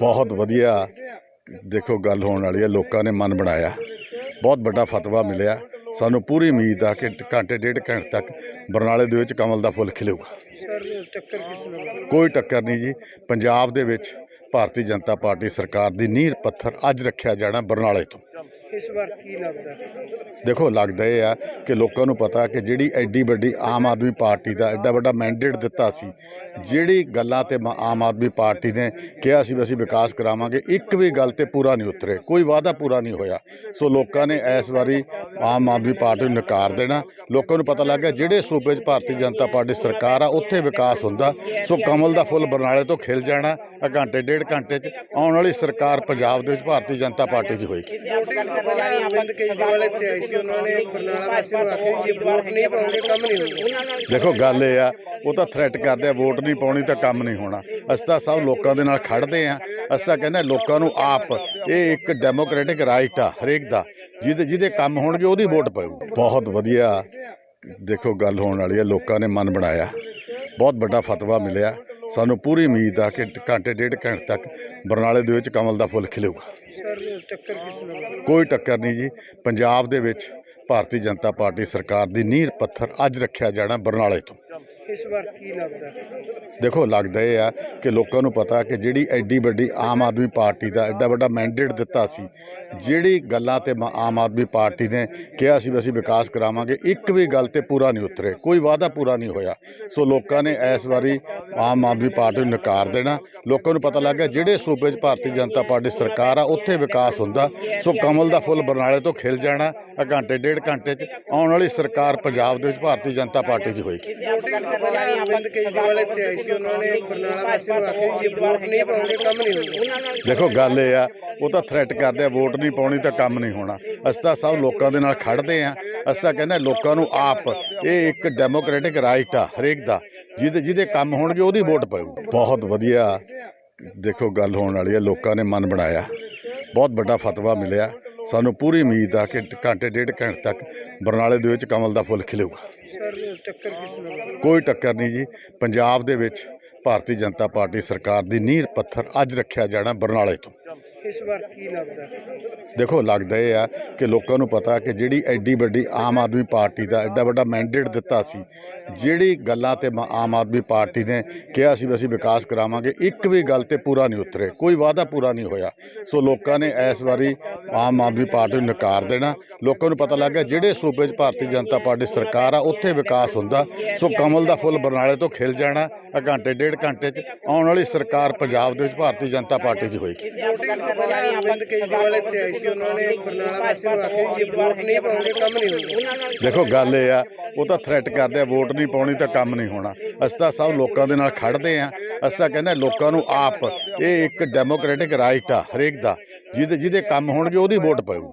ਬਹੁਤ ਵਧੀਆ ਦੇਖੋ ਗੱਲ ਹੋਣ ਵਾਲੀ ਹੈ, ਲੋਕਾਂ ਨੇ ਮਨ ਬਣਾਇਆ। ਬਹੁਤ ਵੱਡਾ ਫਤਵਾ ਮਿਲਿਆ। ਸਾਨੂੰ ਪੂਰੀ ਉਮੀਦ ਆ ਕਿ ਘੰਟੇ ਡੇਢ ਘੰਟੇ ਤੱਕ ਬਰਨਾਲੇ ਦੇ ਵਿੱਚ ਕਮਲ ਦਾ ਫੁੱਲ ਖਿਲੇਗਾ। ਕੋਈ ਟੱਕਰ ਨਹੀਂ ਜੀ। ਪੰਜਾਬ ਦੇ ਵਿੱਚ ਭਾਰਤੀ ਜਨਤਾ ਪਾਰਟੀ ਸਰਕਾਰ ਦੀ ਨੀਂਹ ਪੱਥਰ ਅੱਜ ਰੱਖਿਆ ਜਾਣਾ ਬਰਨਾਲੇ ਤੋਂ। ਇਸ ਵਾਰ ਕੀ ਲੱਗਦਾ? ਦੇਖੋ ਲੱਗਦਾ ਇਹ ਆ ਕਿ ਲੋਕਾਂ ਨੂੰ ਪਤਾ ਕਿ ਜਿਹੜੀ ਐਡੀ ਵੱਡੀ ਆਮ ਆਦਮੀ ਪਾਰਟੀ ਦਾ ਐਡਾ ਵੱਡਾ ਮੈਂਡੇਟ ਦਿੱਤਾ ਸੀ ਜਿਹੜੀ ਗੱਲਾਂ ਤੇ ਆਮ ਆਦਮੀ ਪਾਰਟੀ ਨੇ ਕਿਹਾ ਸੀ ਵੀ ਅਸੀਂ ਵਿਕਾਸ ਕਰਾਵਾਂਗੇ ਇੱਕ ਵੀ ਗੱਲ ਤੇ ਪੂਰਾ ਨਹੀਂ ਉਤਰੇ ਕੋਈ ਵਾਅਦਾ ਪੂਰਾ ਨਹੀਂ ਹੋਇਆ। ਸੋ ਲੋਕਾਂ ਨੇ ਇਸ ਵਾਰੀ ਆਮ ਆਦਮੀ ਪਾਰਟੀ ਨੂੰ ਨਕਾਰ ਦੇਣਾ। ਲੋਕਾਂ ਨੂੰ ਪਤਾ ਲੱਗ ਗਿਆ ਜਿਹੜੇ ਸੂਬੇ 'ਚ ਭਾਰਤੀ ਜਨਤਾ ਪਾਰਟੀ ਸਰਕਾਰ ਆ ਉੱਥੇ ਵਿਕਾਸ ਹੁੰਦਾ। ਸੋ ਕਮਲ ਦਾ ਫੁੱਲ ਬਰਨਾਲੇ ਤੋਂ ਖਿਲ ਜਾਣਾ ਆ ਘੰਟੇ ਡੇਢ ਘੰਟੇ 'ਚ ਆਉਣ ਵਾਲੀ ਸਰਕਾਰ ਪੰਜਾਬ ਦੇ ਵਿੱਚ ਭਾਰਤੀ ਜਨਤਾ ਪਾਰਟੀ ਦੀ ਹੋਏਗੀ। ਵੋਟਿੰਗ ਤੋਂ ਪਹਿਲਾਂ ਅਰਵਿੰਦ ਕੇਜਰੀਵਾਲ ਇੱਥੇ ਆਏ ਸੀ ਉਹਨਾਂ ਨੇ ਬਰਨਾਲਾ ਵਾਸੀਆਂ ਨੂੰ ਆਖਿਆ ਜੇ ਵੋਟ ਨਹੀਂ ਪਾਉਂਗੇ ਕੰਮ ਨਹੀਂ ਹੋਣਾ। ਦੇਖੋ ਗੱਲ ਇਹ ਆ ਉਹ ਤਾਂ ਥ੍ਰੈਟ ਕਰਦੇ ਆ ਵੋਟ ਨਹੀਂ ਪਾਉਣੀ ਤਾਂ ਕੰਮ ਨਹੀਂ ਹੋਣਾ। ਅਸੀਂ ਤਾਂ ਸਭ ਲੋਕਾਂ ਦੇ ਨਾਲ ਖੜਦੇ ਆ। ਅਸੀਂ ਤਾਂ ਕਹਿੰਦੇ ਲੋਕਾਂ ਨੂੰ ਆਪ ਇਹ ਇੱਕ ਡੈਮੋਕ੍ਰੈਟਿਕ ਰਾਈਟ ਆ ਹਰੇਕ ਦਾ। ਜਿਹਦੇ ਜਿਹਦੇ ਕੰਮ ਹੋਣਗੇ ਉਹਦੀ ਵੋਟ ਪਾਊ ਬਹੁਤ ਵਧੀਆ ਦੇਖੋ ਗੱਲ ਹੋਣ ਵਾਲੀ ਹੈ ਲੋਕਾਂ ਨੇ ਮਨ ਬਣਾਇਆ। ਬਹੁਤ ਵੱਡਾ ਫਤਵਾ ਮਿਲਿਆ। ਸਾਨੂੰ ਪੂਰੀ ਉਮੀਦ ਆ ਕਿ ਘੰਟੇ ਡੇਢ ਘੰਟੇ ਤੱਕ ਬਰਨਾਲੇ ਦੇ ਵਿੱਚ ਕਮਲ ਦਾ ਫੁੱਲ ਖਿਲੇਗਾ। ਕੋਈ ਟੱਕਰ ਨਹੀਂ ਜੀ। ਪੰਜਾਬ ਦੇ ਵਿੱਚ ਭਾਰਤੀ ਜਨਤਾ ਪਾਰਟੀ ਸਰਕਾਰ ਦੀ ਨੀਂਹ ਪੱਥਰ ਅੱਜ ਰੱਖਿਆ ਜਾਣਾ ਬਰਨਾਲੇ ਤੋਂ। ਇਸ ਵਾਰ ਕੀ ਲੱਗਦਾ? ਦੇਖੋ, ਲੱਗਦਾ ਇਹ ਆ ਕਿ ਲੋਕਾਂ ਨੂੰ ਪਤਾ ਕਿ ਜਿਹੜੀ ਐਡੀ ਵੱਡੀ ਆਮ ਆਦਮੀ ਪਾਰਟੀ ਦਾ ਐਡਾ ਵੱਡਾ ਮੈਂਡੇਟ ਦਿੱਤਾ ਸੀ, ਜਿਹੜੀ ਗੱਲਾਂ ਤੇ ਮ- ਆਮ ਆਦਮੀ ਪਾਰਟੀ ਨੇ ਕਿਹਾ ਸੀ ਵੀ ਅਸੀਂ ਵਿਕਾਸ ਕਰਾਵਾਂਗੇ, ਇੱਕ ਵੀ ਗੱਲ ਤੇ ਪੂਰਾ ਨਹੀਂ ਉਤਰੇ, ਕੋਈ ਵਾਅਦਾ ਪੂਰਾ ਨਹੀਂ ਹੋਇਆ। ਸੋ ਲੋਕਾਂ ਨੇ ਇਸ ਵਾਰੀ ਆਮ ਆਦਮੀ ਪਾਰਟੀ ਨੂੰ ਨਕਾਰ ਦੇਣਾ। ਲੋਕਾਂ ਨੂੰ ਪਤਾ ਲੱਗ ਗਿਆ, ਜਿਹੜੇ ਸੂਬੇ 'ਚ ਭਾਰਤੀ ਜਨਤਾ ਪਾਰਟੀ ਸਰਕਾਰ ਆ, ਉੱਥੇ ਵਿਕਾਸ ਹੁੰਦਾ। ਸੋ ਕਮਲ ਦਾ ਫੁੱਲ ਬਰਨਾਲੇ ਤੋਂ ਖਿਲ ਜਾਣਾ ਆ ਘੰਟੇ, ਡੇਢ ਘੰਟੇ 'ਚ ਆਉਣ ਵਾਲੀ ਸਰਕਾਰ ਪੰਜਾਬ ਦੇ ਵਿੱਚ ਭਾਰਤੀ ਜਨਤਾ ਪਾਰਟੀ ਦੀ ਹੋਏਗੀ। ਸੀ, ਉਹਨਾਂ ਨੇ ਬਰਨਾਲਾ ਵਾਸੀਆਂ ਨੂੰ ਆਖਿਆ ਜੇ ਵੋਟ ਨਹੀਂ ਪਾਉਂਗੇ ਕੰਮ ਨਹੀਂ ਹੋਣਾ ਦੇਖੋ, ਗੱਲ ਇਹ ਆ, ਉਹ ਤਾਂ ਥ੍ਰੈਟ ਕਰਦੇ ਆ, ਵੋਟ ਨਹੀਂ ਪਾਉਣੀ ਤਾਂ ਕੰਮ ਨਹੀਂ ਹੋਣਾ। ਅਸੀਂ ਤਾਂ ਸਭ ਲੋਕਾਂ ਦੇ ਨਾਲ ਖੜਦੇ ਆ। ਅਸੀਂ ਤਾਂ ਕਹਿੰਦੇ ਲੋਕਾਂ ਨੂੰ ਆਪ, ਇਹ ਇੱਕ ਡੈਮੋਕ੍ਰੈਟਿਕ ਰਾਈਟ ਆ, ਹਰੇਕ ਦਾ। ਜਿਹਦੇ ਜਿਹਦੇ ਕੰਮ ਹੋਣਗੇ, ਉਹਦੀ ਵੋਟ ਪਾਊ। ਬਹੁਤ ਵਧੀਆ ਦੇਖੋ, ਗੱਲ ਹੋਣ ਵਾਲੀ ਆ, ਲੋਕਾਂ ਨੇ ਮਨ ਬਣਾਇਆ। ਬਹੁਤ ਵੱਡਾ ਫਤਵਾ ਮਿਲਿਆ। ਸਾਨੂੰ ਪੂਰੀ ਉਮੀਦ ਆ ਕਿ ਘੰਟੇ, ਡੇਢ ਘੰਟੇ ਤੱਕ ਬਰਨਾਲੇ ਦੇ ਵਿੱਚ ਕਮਲ ਦਾ ਫੁੱਲ ਖਿਲੇਗਾ। ਕੋਈ ਟੱਕਰ ਨਹੀਂ ਜੀ। ਪੰਜਾਬ ਦੇ ਵਿੱਚ ਭਾਰਤੀ ਜਨਤਾ ਪਾਰਟੀ ਸਰਕਾਰ ਦੀ ਨੀਂਹ ਪੱਥਰ ਅੱਜ ਰੱਖਿਆ ਜਾਣਾ ਬਰਨਾਲੇ ਤੋਂ। ਇਸ ਵਾਰ ਕੀ ਲੱਗਦਾ? ਦੇਖੋ ਲੱਗਦਾ ਇਹ ਆ ਕਿ ਲੋਕਾਂ ਨੂੰ ਪਤਾ ਕਿ ਜਿਹੜੀ ਐਡੀ ਵੱਡੀ ਆਮ ਆਦਮੀ ਪਾਰਟੀ ਦਾ ਐਡਾ ਵੱਡਾ ਮੈਂਡੇਟ ਦਿੱਤਾ ਸੀ ਜਿਹੜੀ ਗੱਲਾਂ ਤੇ ਆਮ ਆਦਮੀ ਪਾਰਟੀ ਨੇ ਕਿਹਾ ਸੀ ਵੀ ਅਸੀਂ ਵਿਕਾਸ ਕਰਾਵਾਂਗੇ ਇੱਕ ਵੀ ਗੱਲ ਤੇ ਪੂਰਾ ਨਹੀਂ ਉਤਰੇ ਕੋਈ ਵਾਅਦਾ ਪੂਰਾ ਨਹੀਂ ਹੋਇਆ। ਸੋ ਲੋਕਾਂ ਨੇ ਇਸ ਵਾਰੀ ਆਮ ਆਦਮੀ ਪਾਰਟੀ ਨੂੰ ਨਕਾਰ ਦੇਣਾ, ਲੋਕਾਂ ਨੂੰ ਪਤਾ ਲੱਗ ਗਿਆ ਜਿਹੜੇ ਸੂਬੇ 'ਚ ਭਾਰਤੀ ਜਨਤਾ ਪਾਰਟੀ ਸਰਕਾਰ ਆ, ਉੱਥੇ ਵਿਕਾਸ ਹੁੰਦਾ। ਸੋ ਕਮਲ ਦਾ ਫੁੱਲ ਬਰਨਾਲੇ ਤੋਂ ਖਿਲ ਜਾਣਾ ਆ ਘੰਟੇ, ਡੇਢ ਘੰਟੇ 'ਚ ਆਉਣ ਵਾਲੀ ਸਰਕਾਰ ਪੰਜਾਬ ਦੇ ਵਿੱਚ ਭਾਰਤੀ ਜਨਤਾ ਪਾਰਟੀ ਦੀ ਹੋਏਗੀ। ਦੇਖੋ ਗੱਲ ਇਹ ਆ, ਉਹ ਤਾਂ ਥ੍ਰੈਟ ਕਰਦੇ ਆ, ਵੋਟ ਨਹੀਂ ਪਾਉਣੀ ਤਾਂ ਕੰਮ ਨਹੀਂ ਹੋਣਾ। ਅਸੀਂ ਤਾਂ ਸਭ ਲੋਕਾਂ ਦੇ ਨਾਲ ਖੜਦੇ ਆ। ਅਸੀਂ ਤਾਂ ਕਹਿੰਦੇ ਲੋਕਾਂ ਨੂੰ ਆਪ, ਇਹ ਇੱਕ ਡੈਮੋਕ੍ਰੈਟਿਕ ਰਾਈਟ ਆ ਹਰੇਕ ਦਾ, ਜਿਹਦੇ ਜਿਹਦੇ ਕੰਮ ਹੋਣਗੇ ਉਹਦੀ ਵੋਟ ਪਾਊ।